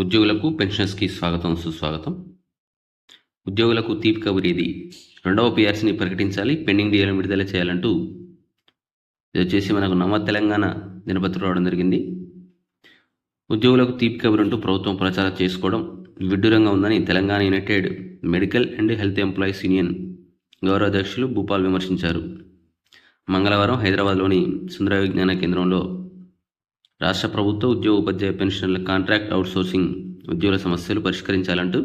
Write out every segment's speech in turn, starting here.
ఉద్యోగులకు పెన్షన్స్కి స్వాగతం సుస్వాగతం. ఉద్యోగులకు తీపి కబురేది ఇది రెండవ పిఆర్సీని ప్రకటించాలి. పెండింగ్ డిఏలను విడుదల చేయాలంటూ ఇది వచ్చేసి మనకు నవ తెలంగాణ దినపత్రిక రావడం జరిగింది. ఉద్యోగులకు తీపి కబురు అంటూ ప్రభుత్వం ప్రచారం చేసుకోవడం విడ్డూరంగా ఉందని Telangana united medical and health employees union గౌరవ అధ్యక్షులు భూపాల్ విమర్శించారు. మంగళవారం హైదరాబాద్లోని సుందర విజ్ఞాన కేంద్రంలో రాష్ట్ర ప్రభుత్వ ఉద్యోగ ఉపాధ్యాయ పెన్షన్ల కాంట్రాక్ట్ అవుట్సోర్సింగ్ ఉద్యోగుల సమస్యలు పరిష్కరించాలంటూ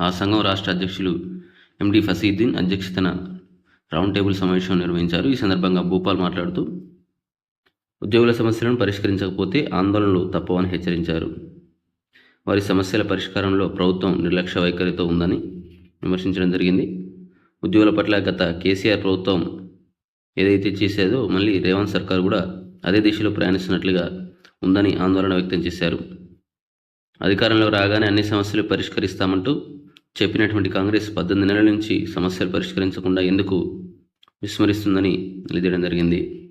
ఆ సంఘం రాష్ట్ర అధ్యక్షులు ఎండి ఫసీద్దీన్ అధ్యక్షతన రౌండ్ టేబుల్ సమావేశం నిర్వహించారు. ఈ సందర్భంగా భూపాల్ మాట్లాడుతూ ఉద్యోగుల సమస్యలను పరిష్కరించకపోతే ఆందోళనలు తప్పవని హెచ్చరించారు. వారి సమస్యల పరిష్కారంలో ప్రభుత్వం నిర్లక్ష్య వైఖరితో ఉందని విమర్శించడం జరిగింది. ఉద్యోగుల పట్ల గత కేసీఆర్ ప్రభుత్వం ఏదైతే చేసేదో మళ్ళీ రేవంత్ సర్కార్ కూడా అదే దిశలో ప్రయాణిస్తున్నట్లుగా ఉందని ఆందోళన వ్యక్తం చేశారు. అధికారంలో రాగానే అన్ని సమస్యలు పరిష్కరిస్తామంటూ చెప్పినటువంటి కాంగ్రెస్ పద్దెనిమిది నెలల నుంచి సమస్యలు పరిష్కరించకుండా ఎందుకు విస్మరిస్తుందని నిలదీయడం జరిగింది.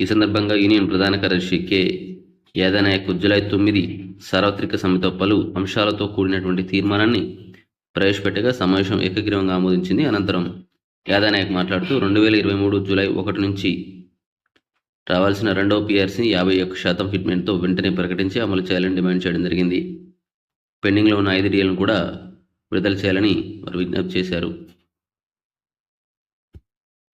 ఈ సందర్భంగా యూనియన్ ప్రధాన కార్యదర్శి కె. యాదనాయక్ జులై తొమ్మిది సార్వత్రిక సమ్మెతో పలు అంశాలతో కూడినటువంటి తీర్మానాన్ని ప్రవేశపెట్టగా సమావేశం ఏకగ్రీవంగా ఆమోదించింది. అనంతరం యాదనాయక్ మాట్లాడుతూ రెండు వేల ఇరవై మూడు జూలై ఒకటి నుంచి రావాల్సిన రెండవ పిఆర్సీని యాభై ఒక్క శాతం ఫిట్మెంట్తో వెంటనే ప్రకటించి అమలు చేయాలని డిమాండ్ చేయడం జరిగింది. పెండింగ్లో ఉన్న ఐదు డీలను కూడా విడుదల చేయాలని వారు విజ్ఞప్తి చేశారు.